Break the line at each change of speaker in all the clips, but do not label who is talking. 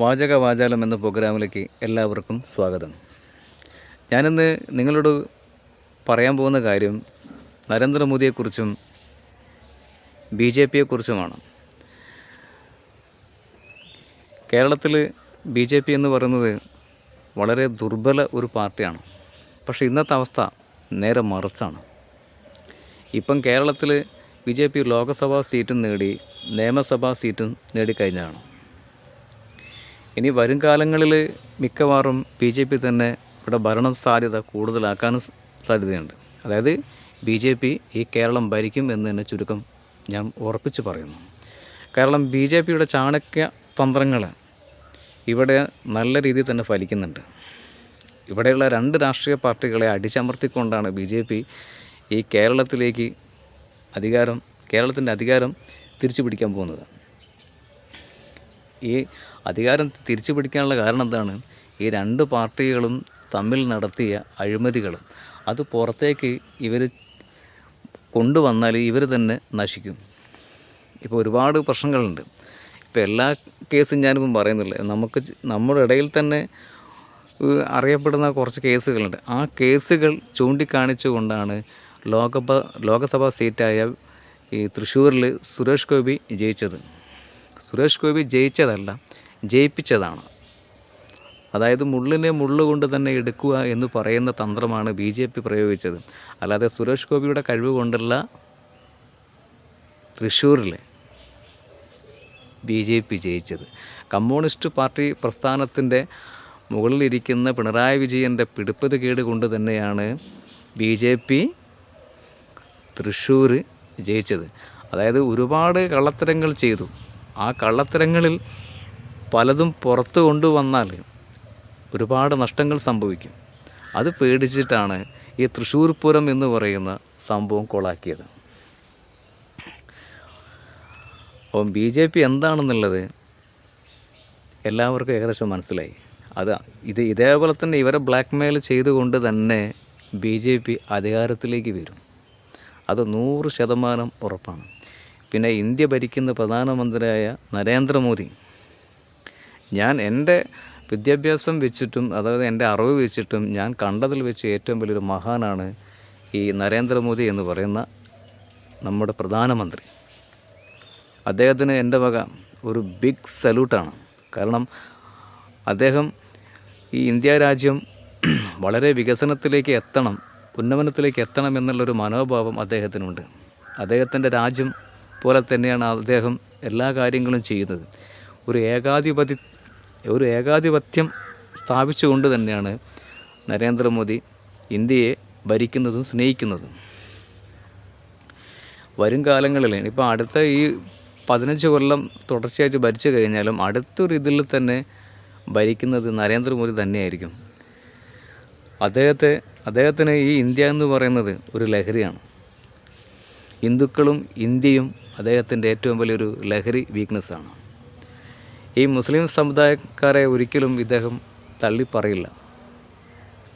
വാചക വാചാലം എന്ന പ്രോഗ്രാമിലേക്ക് എല്ലാവർക്കും സ്വാഗതം. ഞാനിന്ന് നിങ്ങളോട് പറയാൻ പോകുന്ന കാര്യം നരേന്ദ്രമോദിയെക്കുറിച്ചും ബി ജെ പിയെക്കുറിച്ചുമാണ്. കേരളത്തിൽ ബി ജെ പി എന്ന് പറയുന്നത് വളരെ ദുർബല ഒരു പാർട്ടിയാണ്. പക്ഷേ ഇന്നത്തെ അവസ്ഥ നേരെ മറിച്ചാണ്. ഇപ്പം കേരളത്തിൽ ബി ജെ പി ലോക്സഭാ സീറ്റും നേടി നിയമസഭാ സീറ്റും നേടിക്കഴിഞ്ഞതാണ് ഇനി വരും കാലങ്ങളിൽ മിക്കവാറും ബി ജെ പി തന്നെ ഇവിടെ ഭരണ സാധ്യത കൂടുതലാക്കാനും സാധ്യതയുണ്ട്. അതായത് ബി ജെ പി ഈ കേരളം ഭരിക്കും എന്ന് തന്നെ ചുരുക്കം ഞാൻ ഉറപ്പിച്ച് പറയുന്നു. കാരണം ബി ജെ പിയുടെ ചാണക്യ തന്ത്രങ്ങൾ ഇവിടെ നല്ല രീതിയിൽ തന്നെ ഫലിക്കുന്നുണ്ട്. ഇവിടെയുള്ള രണ്ട് രാഷ്ട്രീയ പാർട്ടികളെ അടിച്ചമർത്തിക്കൊണ്ടാണ് ബി ജെ പി ഈ കേരളത്തിലേക്ക് അധികാരം കേരളത്തിന്റെ അധികാരം തിരിച്ചു പിടിക്കാൻ പോകുന്നത്. ഈ അധികാരം തിരിച്ചു പിടിക്കാനുള്ള കാരണം എന്താണ്? ഈ രണ്ട് പാർട്ടികളും തമ്മിൽ നടത്തിയ അഴിമതികൾ അത് പുറത്തേക്ക് ഇവർ കൊണ്ടുവന്നാൽ ഇവർ തന്നെ നശിക്കും. ഇപ്പോൾ ഒരുപാട് പ്രശ്നങ്ങളുണ്ട്. ഇപ്പോൾ എല്ലാ കേസും ഞാനിപ്പം പറയുന്നില്ല. നമുക്ക് നമ്മുടെ ഇടയിൽ തന്നെ അറിയപ്പെടുന്ന കുറച്ച് കേസുകളുണ്ട്. ആ കേസുകൾ ചൂണ്ടിക്കാണിച്ചുകൊണ്ടാണ് ലോകസഭ ലോകസഭാ സീറ്റായ ഈ തൃശ്ശൂരിൽ സുരേഷ് ഗോപി ജയിച്ചത്. സുരേഷ് ഗോപി ജയിച്ചതല്ല ജയിപ്പിച്ചതാണ്. അതായത് മുള്ളിനെ മുള്ളുകൊണ്ട് തന്നെ എടുക്കുക എന്ന് പറയുന്ന തന്ത്രമാണ് ബി ജെ പി പ്രയോഗിച്ചത്. അല്ലാതെ സുരേഷ് ഗോപിയുടെ കഴിവ് കൊണ്ടുള്ള തൃശ്ശൂരിൽ ബി ജെ പി ജയിച്ചത്. കമ്മ്യൂണിസ്റ്റ് പാർട്ടി പ്രസ്ഥാനത്തിന്റെ മുകളിലിരിക്കുന്ന പിണറായി വിജയന്റെ പിടിപ്പത് കേട് കൊണ്ട് തന്നെയാണ് ബി ജെ പി തൃശ്ശൂർ ജയിച്ചത്. അതായത് ഒരുപാട് കള്ളത്തരങ്ങൾ ചെയ്തു. ആ കള്ളത്തരങ്ങളിൽ പലതും പുറത്തു കൊണ്ടുവന്നാൽ ഒരുപാട് നഷ്ടങ്ങൾ സംഭവിക്കും. അത് പേടിച്ചിട്ടാണ് ഈ തൃശ്ശൂർ പൂരം എന്ന് പറയുന്ന സംഭവം കൊളാക്കിയത്. അപ്പം ബി ജെ പി എന്താണെന്നുള്ളത് എല്ലാവർക്കും ഏകദേശം മനസ്സിലായി. അത് ഇത് ഇതേപോലെ തന്നെ ഇവരെ ബ്ലാക്ക് മെയിൽ ചെയ്തുകൊണ്ട് തന്നെ ബി ജെ പി അധികാരത്തിലേക്ക് വരും. അത് നൂറ് ശതമാനം ഉറപ്പാണ്. പിന്നെ ഇന്ത്യ ഭരിക്കുന്ന പ്രധാനമന്ത്രിയായ നരേന്ദ്രമോദി. ഞാൻ എന്റെ വിദ്യാഭ്യാസം വെച്ചിട്ടും അതായത് എന്റെ അറിവ് വെച്ചിട്ടും ഞാൻ കണ്ടതിൽ വെച്ച് ഏറ്റവും വലിയൊരു മഹാനാണ് ഈ നരേന്ദ്രമോദി എന്ന് പറയുന്ന നമ്മുടെ പ്രധാനമന്ത്രി. അദ്ദേഹത്തിന് എന്റെ വക ഒരു ബിഗ് സല്യൂട്ടാണ് കാരണം അദ്ദേഹം ഈ ഇന്ത്യ രാജ്യം വളരെ വികസനത്തിലേക്ക് എത്തണം ഉന്നമനത്തിലേക്ക് എത്തണം എന്നുള്ളൊരു മനോഭാവം അദ്ദേഹത്തിനുണ്ട്. അദ്ദേഹത്തിന്റെ രാജ്യം പോലെ തന്നെയാണ് അദ്ദേഹം എല്ലാ കാര്യങ്ങളും ചെയ്യുന്നത്. ഒരു ഏകാധിപതി ഒരു ഏകാധിപത്യം സ്ഥാപിച്ചുകൊണ്ട് തന്നെയാണ് നരേന്ദ്രമോദി ഇന്ത്യയെ ഭരിക്കുന്നതും സ്നേഹിക്കുന്നതും. വരും കാലങ്ങളിൽ ഇപ്പോൾ അടുത്ത ഈ പതിനഞ്ച് കൊല്ലം തുടർച്ചയായിട്ട് ഭരിച്ചു കഴിഞ്ഞാലും അടുത്തൊരു ഇതിൽ തന്നെ ഭരിക്കുന്നത് നരേന്ദ്രമോദി തന്നെയായിരിക്കും. അദ്ദേഹത്തെ അദ്ദേഹത്തിന് ഈ ഇന്ത്യ എന്ന് പറയുന്നത് ഒരു ലഹരിയാണ്. ഹിന്ദുക്കളും ഇന്ത്യയും അദ്ദേഹത്തിന്റെ ഏറ്റവും വലിയൊരു ലഹരി വീക്ക്നെസ്സാണ് ഈ മുസ്ലിം സമുദായക്കാരെ ഒരിക്കലും ഇദ്ദേഹം തള്ളിപ്പറയില്ല.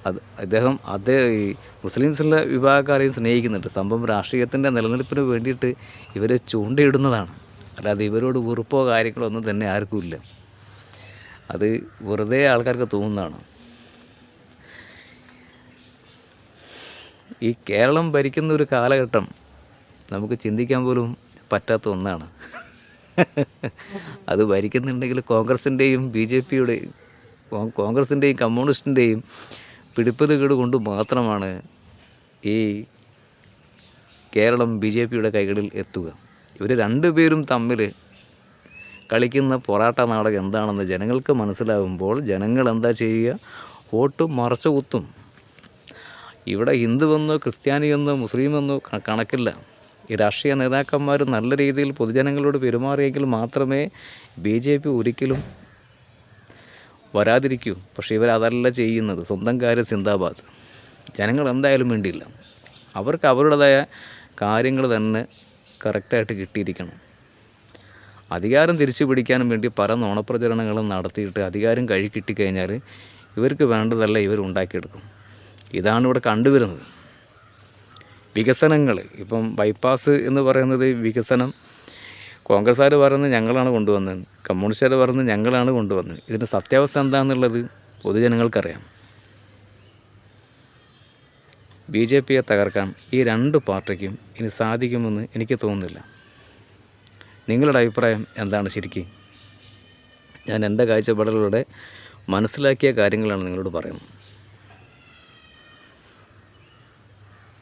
അത് അദ്ദേഹം അദ്ദേഹം ഈ മുസ്ലിംസിലെ വിഭാഗക്കാരെയും സ്നേഹിക്കുന്നുണ്ട്. സംഭവം രാഷ്ട്രീയത്തിന്റെ നിലനിൽപ്പിന് വേണ്ടിയിട്ട് ഇവരെ ചൂണ്ടയിടുന്നതാണ്. അല്ലാതെ ഇവരോട് വെറുപ്പോ കാര്യങ്ങളോ ഒന്നും തന്നെ ആർക്കും ഇല്ല. അത് വെറുതെ ആൾക്കാർക്ക് തോന്നുന്നതാണ്. ഈ കേരളം ഭരിക്കുന്ന ഒരു കാലഘട്ടം നമുക്ക് ചിന്തിക്കാൻ പോലും പറ്റാത്ത ഒന്നാണ്. അത് ഭരിക്കുന്നുണ്ടെങ്കിൽ കോൺഗ്രസിന്റെയും ബി ജെ പിയുടെയും കോൺഗ്രസിന്റെയും കമ്മ്യൂണിസ്റ്റിന്റെയും പിടിപ്പത് കേട് കൊണ്ട് മാത്രമാണ് ഈ കേരളം ബി ജെ പിയുടെ കൈകളിൽ എത്തുക. ഇവർ രണ്ടുപേരും തമ്മിൽ കളിക്കുന്ന പൊറാട്ട നാടകം എന്താണെന്ന് ജനങ്ങൾക്ക് മനസ്സിലാകുമ്പോൾ ജനങ്ങൾ എന്താ ചെയ്യുക? വോട്ട് മറച്ചു കുത്തും. ഇവിടെ ഹിന്ദുവെന്നോ ക്രിസ്ത്യാനിയെന്നോ മുസ്ലിമെന്നോ കണക്കില്ല. ഈ രാഷ്ട്രീയ നേതാക്കന്മാർ നല്ല രീതിയിൽ പൊതുജനങ്ങളോട് പെരുമാറിയെങ്കിൽ മാത്രമേ ബി ജെ പി ഒരിക്കലും വരാതിരിക്കൂ. പക്ഷേ ഇവരതല്ല ചെയ്യുന്നത്. സ്വന്തം കാര്യം സിന്ദാബാദ്. ജനങ്ങൾ എന്തായാലും വേണ്ടിയില്ല അവർക്ക് അവരുടേതായ കാര്യങ്ങൾ തന്നെ കറക്റ്റായിട്ട് കിട്ടിയിരിക്കണം. അധികാരം തിരിച്ചു പിടിക്കാനും വേണ്ടി പല നോണപ്രചരണങ്ങളും നടത്തിയിട്ട് അധികാരം കഴി കിട്ടിക്കഴിഞ്ഞാൽ ഇവർക്ക് വേണ്ടതല്ല ഇവർ ഉണ്ടാക്കിയെടുക്കും. ഇതാണ് ഇവിടെ കണ്ടുവരുന്നത്. വികസനങ്ങൾ ഇപ്പം ബൈപ്പാസ് എന്ന് പറയുന്നത് വികസനം. കോൺഗ്രസ്സുകാർ പറയുന്നത് ഞങ്ങളാണ് കൊണ്ടുവന്നത്. കമ്മ്യൂണിസ്റ്റുകാർ പറയുന്നത് ഞങ്ങളാണ് കൊണ്ടുവന്നത്. ഇതിന്റെ സത്യാവസ്ഥ എന്താണെന്നുള്ളത് പൊതുജനങ്ങൾക്കറിയാം. ബി ജെ പിയെ തകർക്കാൻ ഈ രണ്ട് പാർട്ടിക്കും ഇനി സാധിക്കുമെന്ന് എനിക്ക് തോന്നുന്നില്ല. നിങ്ങളുടെ അഭിപ്രായം എന്താണ് ശരിക്കും? ഞാൻ എന്റെ കാഴ്ചപ്പാടുകളിലൂടെ മനസ്സിലാക്കിയ കാര്യങ്ങളാണ് നിങ്ങളോട് പറയുന്നത്.